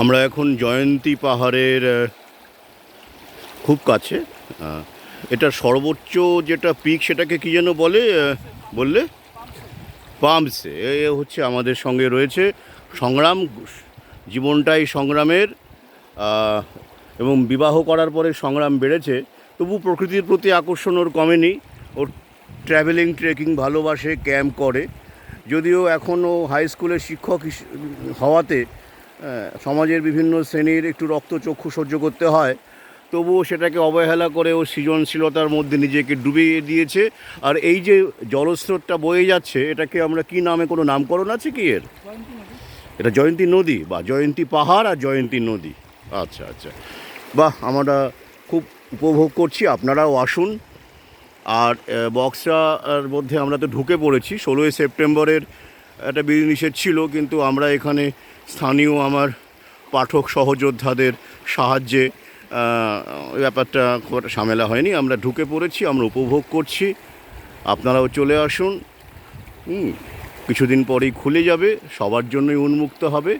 আমরা এখন জয়ন্তী পাহাড়ের খুব কাছে। এটার সর্বোচ্চ যেটা পিক সেটাকে কি যেন বলে বললে? পাম্পসে এ হচ্ছে আমাদের সঙ্গে রয়েছে সংগ্রাম, জীবনটাই সংগ্রামের এবং বিবাহ করার পরে সংগ্রাম বেড়েছে, তবু প্রকৃতির প্রতি আকর্ষণ ওর কমেনি। ওর ট্র্যাভেলিং ট্রেকিং ভালোবাসে ক্যাম্প করে। যদিও এখনও হাই স্কুলের শিক্ষক হওয়াতে সমাজের বিভিন্ন শ্রেণির একটু রক্তচক্ষু সহ্য করতে হয়, তবুও সেটাকে অবহেলা করে ও সৃজনশীলতার মধ্যে নিজেকে ডুবিয়ে দিয়েছে। আর এই যে জলস্রোতটা বয়ে যাচ্ছে, এটাকে আমরা কি নামে কোনো নামকরণ আছে কি এর? এটা জয়ন্তী নদী বা জয়ন্তী পাহাড় আর জয়ন্তী নদী। আচ্ছা আচ্ছা। বাহ আমরা খুব উপভোগ করছি আপনারাও আসুন। আর আহ, বক্সরার মধ্যে আমরা তো ঢুকে পড়েছি। ষোলোই সেপ্টেম্বরের একটা বিধিনিষেধ ছিল কিন্তু আমরা এখানে স্থানীয় আমার পাঠক সহযোদ্ধাদের সাহায্যে ব্যাপারটা ঝামেলা হয়নি। আমরা ঢুকে পড়েছি আমরা উপভোগ করছি। আপনারাও চলে আসুন। হুম। কিছুদিন পরেই খুলে যাবে সবার জন্যই উন্মুক্ত হবে।